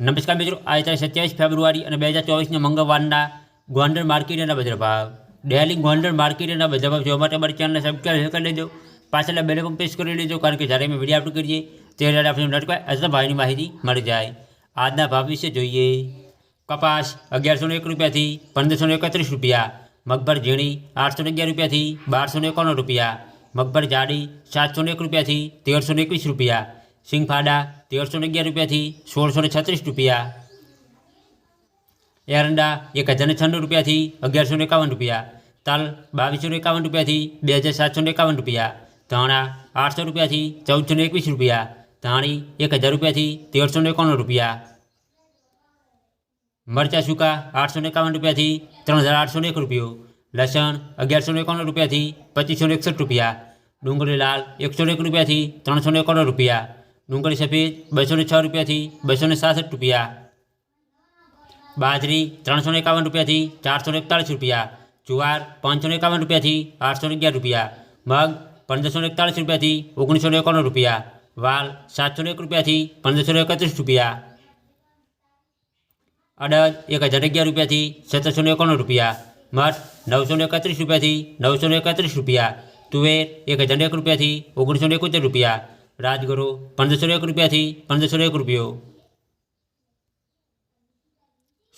નમસ્કાર મિત્રો આજે તારીખ સત્યાવીસ ફેબ્રુઆરી અને બે હજાર ચોવીસના મંગળવારના ગોંડલ માર્કેટના બજાર ભાવ ડેલી ગોંડલ માર્કેટના બજાર ભાવ જોવા માટે અમારી ચેનલને સબસ્ક્રાઈબ કરી લેજો પાછળના બેલ પણ પ્રેસ કરી લેજો કારણ કે જ્યારે અમે વિડીયો અપલોડ કરીએ ત્યારે આપણે નટકાય અથવા ભાવની માહિતી મળી જાય આજના ભાવ વિશે જોઈએ કપાસ અગિયારસો ને એક રૂપિયાથી પંદરસો ને એકત્રીસ રૂપિયા મગભર ઝીણી આઠસો ને અગિયાર રૂપિયાથી બારસો ને એકાણું રૂપિયા મગભર જાડી સાતસો ને એક રૂપિયાથી તેરસો ને એકવીસ રૂપિયા સિંગફાડા તેરસો ને અગિયાર રૂપિયાથી સોળસો ને છત્રીસ રૂપિયા એરંડા એક હજાર ને છન્નું રૂપિયાથી અગિયારસો ને એકાવન રૂપિયા તલ બાવીસો ને એકાવન રૂપિયાથી બે હજાર સાતસો ને એકાવન રૂપિયા ધાણા આઠસો રૂપિયાથી ચૌદસો ને એકવીસ રૂપિયા ધાણી એક હજાર રૂપિયાથી તેરસો ને એકાણું રૂપિયા મરચા સૂકા આઠસો ને એકાવન રૂપિયાથી ત્રણ હજાર આઠસો ને એક રૂપિયો લસણ અગિયારસો ને એકાણું રૂપિયાથી પચીસો ને એકસઠ રૂપિયા ડુંગળી લાલ એકસો ને એક રૂપિયાથી ત્રણસો ને એકાણું રૂપિયા ડુંગળી સફેદ બસો ને છ રૂપિયાથી બસો ને સાસઠ રૂપિયા બાજરી ત્રણસો ને એકાવન રૂપિયાથી ચારસો ને એકતાળીસ રૂપિયા જુવાર પાંચસો ને એકાવન રૂપિયાથી આઠસો ને અગિયાર રૂપિયા મગ પંદરસો ને એકતાળીસ રૂપિયાથી ઓગણીસો ને એકાણું રૂપિયા વાલ સાતસો ને એક રૂપિયાથી પંદરસો ને એકત્રીસ રૂપિયા અડદ એક હજાર અગિયાર રૂપિયાથી સત્તરસો ને એકાણું રૂપિયા મઠ નવસો ને એકત્રીસ રૂપિયાથી નવસો ને એકત્રીસ રૂપિયા તુવેર એક હજાર ને એક રૂપિયાથી ઓગણીસો ને એકોતેર રૂપિયા રાજગરો પંદરસો ને એક રૂપિયાથી પંદરસો ને એક રૂપિયો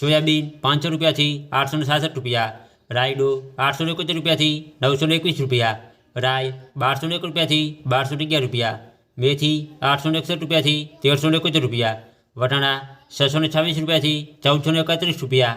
સોયાબીન પાંચસો રૂપિયાથી આઠસો ને સાસઠ રૂપિયા રાયડો આઠસો ને એકોતેર રૂપિયાથી નવસો ને એકવીસ રૂપિયા રાય બારસો ને એક રૂપિયાથી બારસો ને અગિયાર રૂપિયા મેથી આઠસો ને એકસઠ રૂપિયાથી તેરસો ને એકોતેર રૂપિયા વટાણા છસો ને છવ્વીસ રૂપિયાથી ચૌદસો ને એકત્રીસ રૂપિયા